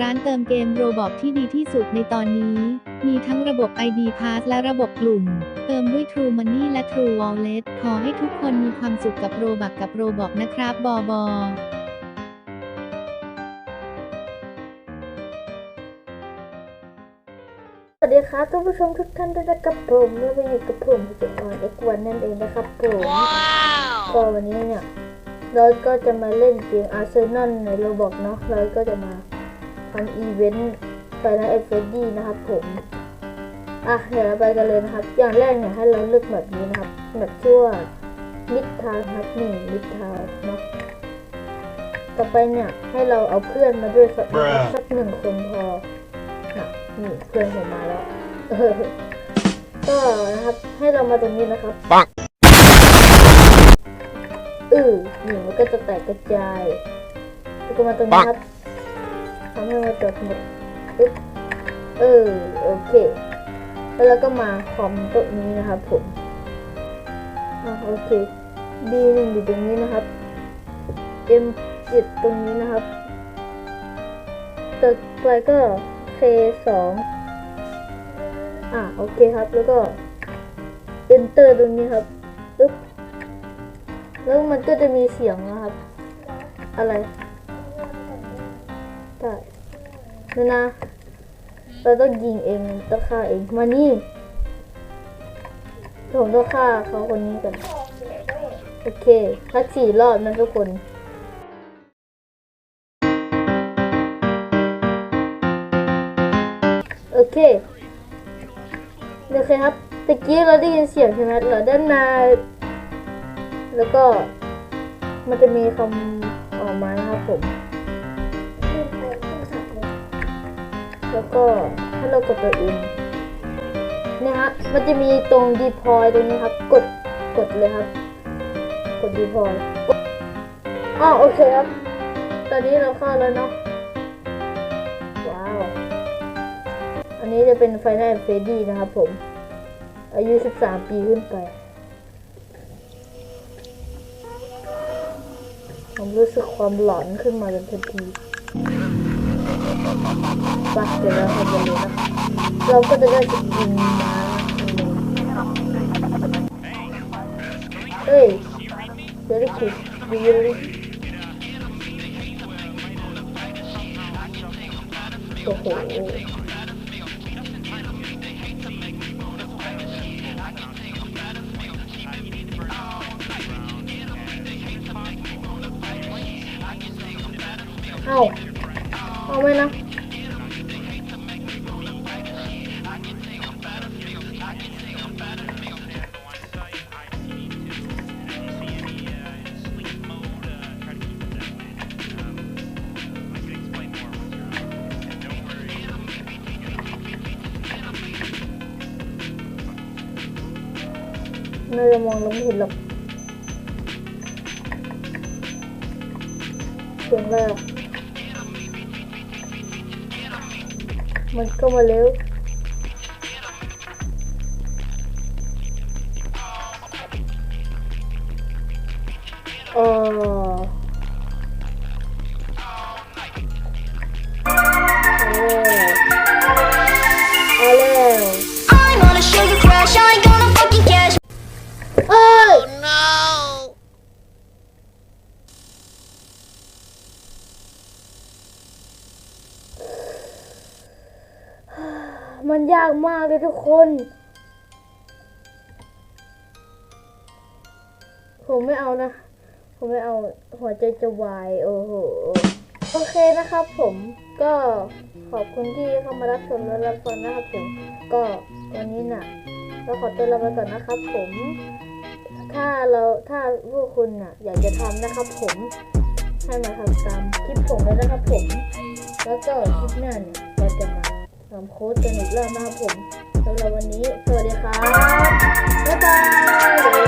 ร้านเติมเกมโรบอกที่ดีที่สุดในตอนนี้ มีทั้งระบบ ID Pass และระบบกลุ่ม เติมด้วย True Money และ True Wallet ขอให้ทุกคนมีความสุขกับโรบักกับโรบอกนะครับ บอบอสวัสดีครับท่านผู้ชมทุกท่านด้วยนะครับผมเราไปอยู่กับผมเจ็ดวันเอ็กวันนั่นเองนะครับผมก็วันนี้เนี่ยเราก็จะมาเล่นเกมอาร์เซนอลในโรบอกเนาะเราก็จะมา ทำอีเวนต์ไฟนอลเอฟเฟดีนะครับผม อะเดี๋ยวเราไปกันเลยนะครับ อย่างแรกเนี่ยให้เราเลือกแบบนี้นะครับ แบบชื่อว่ามิดทาวครับนี่มิดทาวเนาะต่อไปเนี่ยให้เราเอาเพื่อนมาด้วยสัก Bruh สักหนึ่งคนพอน่ะนี่เพื่อนผมมาแล้วเออก็นะครับให้เรามาตรงนี้นะครับปังเออนี่มันก็จะแตกกระจายแล้วก็มาตรงนี้ครับ ทำให้มันจบหมดปึ๊บเออโอเค แล้วเราก็มาคอมโต๊ะนี้นะครับผมอะโอเค B หนึ่งอยู่ตรงนี้นะครับ M เจ็ดตรงนี้นะครับต่อไปก็ K สองอะโอเคครับแล้วก็ Enter ตรงนี้ครับปึ๊บแล้วมันก็จะมีเสียงนะครับ อะไร ใช่นี่นะ เราต้องยิงเองต้องฆ่าเอง มานี่ผมต้องฆ่าเขาคนนี้กันโอเคทักสี่รอบนะทุกคนโอเคโอเคครับตะกี้เราได้ยินเสียงใช่ไหมเราด้านในแล้วก็มันจะมีคำออกมานะครับผม แล้วก็ถ้าเรากดตัวเองเนี่ยฮะมันจะมีตรง deploy ตรงนี้ครับ กดกดเลยครับ กด deploy อ๋อโอเคครับ ตอนนี้เราเข้าแล้วเนาะว้าว อันนี้จะเป็น Final Freddy นะครับผม อายุ 13 ปีขึ้นไป ผมรู้สึกความหลอนขึ้นมาทันที ไปเดี๋ยวเราทำกันเลยนะเราก็จะได้จะยิงมาเฮ้ยเดี๋ยวด้คิดดีเลยโอ้โหเอาเอาไหมนะ น่าจะมองเราไม่เห็นหรอกเสียงแรกมันก็มาเร็วเออ มันยากมากเลยทุกคน ผมไม่เอานะ ผมไม่เอาหัวใจจะวาย โอ้โห โอเคนะครับผมก็ขอบคุณที่เข้ามารับชมและรับฟังนะครับผม ก็วันนี้น่ะเราขอตัวลาไปก่อนนะครับผม ถ้าเราถ้าพวกคุณน่ะ อยากจะทำนะครับผมให้มาทำตามคลิปผมเลยนะครับผม แล้วก็คลิปหน้าเนี่ยเราจะมา ทำโค้ดกันอีกรอบนะครับผมสำหรับวันนี้ สวัสดีครับ บ๊ายบาย